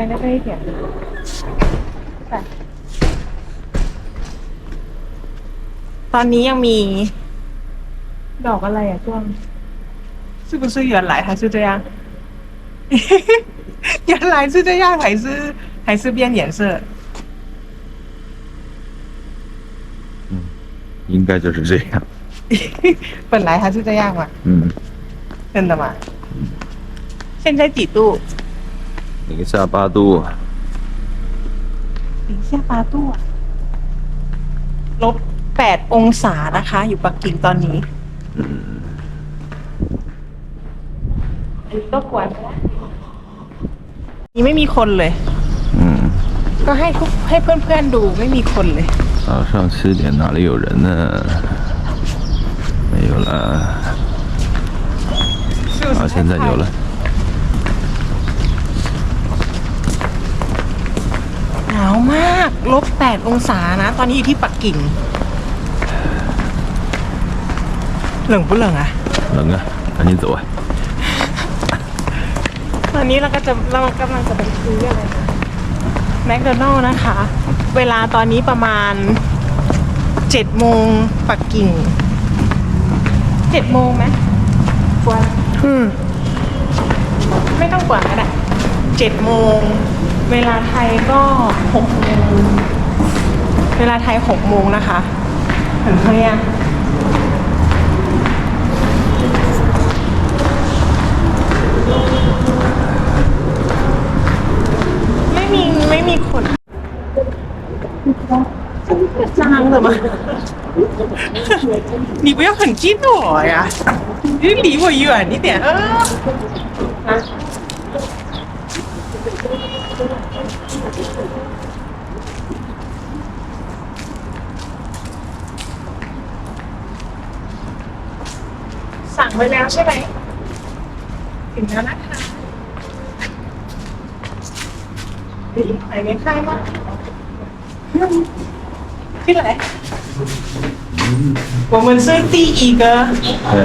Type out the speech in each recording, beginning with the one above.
นะใครไม่ได้เขียนตอนนี้ยังมี ดอกอะไรอ่ะช่วง是不是原来还是这样？原来是这样，还是还是变颜色？应该就是这样。本来还是这样嘛，嗯，真的吗？现在几度？ 零下八度。零下八度อะลบแปดองศานะคะ อยู่ปักกิ่งตอนนี้ อันนี้ก็กวนนะนี่ไม่มีคนเลย 嗯， ก็ให้ทุกให้เพื่อนๆดูไม่มีคนเลย 早上七点哪里有人呢？没有了。啊，现在有了。 าวมากลบแปดองศานะ ตอนนี้อยู่ที่ปักกิ่ง เหลิงปุเหลิงอะ 冷啊，赶紧走啊！ ตอนนี้เราก็จะเรากำลังจะไปซื้ออะไรนะแมคโดนัลล์นะคะ เวลาตอนนี้ประมาณเจ็ดโมงปักกิ่งเจ็ดโมงไหมกวนอืมไม่ต้องกวนก็ได้เจ็ดโมง เวลาไทยก็หกโมง เวลาไทยหกโมงนะคะถึงเขาเนี่ยงไม่มีไม่มีคนจ้าง的吗？你不要很近我呀，你离我远一点啊！啊 สั่งไว้แล้วใช่ไหม ถึงแล้วนะคะไหนไม่ใช่มั้งที่ไหน我们是第一个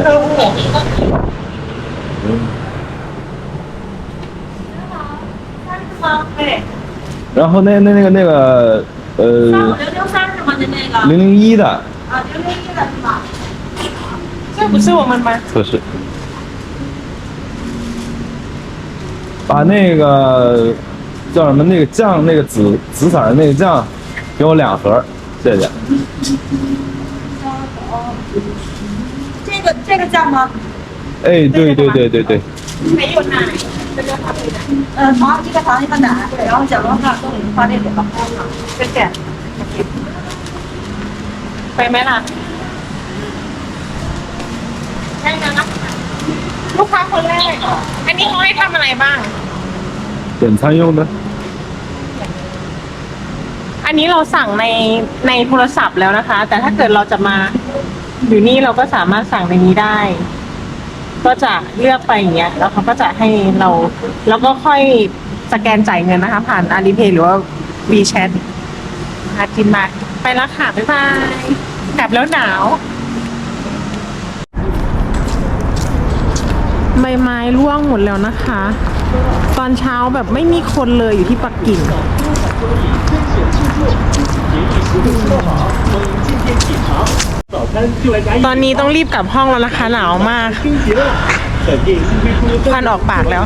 客户。 对，然后那那那个那个三五呃零零三是吗？您那个零零一的啊，零零一的是吧？这不是我们吗？不是，把那个叫什么那个酱那个紫紫色的那个酱给我两盒，谢谢。这个这个酱吗？哎，对对对对对， ใช้ยนต์ไหนเป็นึ่องคมนะเอที่กระท้อนที่กดแล้วจะร้องค่ะต้องพอได้เดี๋ยากับพ่อเนาะเป็นแก่ไปไหมล่ะใช่นะลูกค้าคนแรกอันนี้เขาให้ทำอะไรบ้าง เปลี่ยนช่างยงนะอันนี้เราสั่งในในโทรศัพท์แล้วนะคะ แต่ถ้าเกิดเราจะมาอยู่นี่เราก็สามารถสั่งในนี้ได้ ก็จะเลือกไปอย่างเงี้ยแล้วเขาก็จะให้เรา แล้วก็ค่อยสแกนจ่ายเงินนะคะ ผ่าน Alipay หรือว่า WeChat มากินมาไปแล้วค่ะ บ๊ายบายกลับแล้วหนาว ใบไม้ร่วงหมดแล้วนะคะ ตอนเช้าแบบไม่มีคนเลยอยู่ที่ปักกิ่ง ตอนนี้ต้องรีบกลับห้องแล้วนะคะหนาวมากควันออกปากแล้ว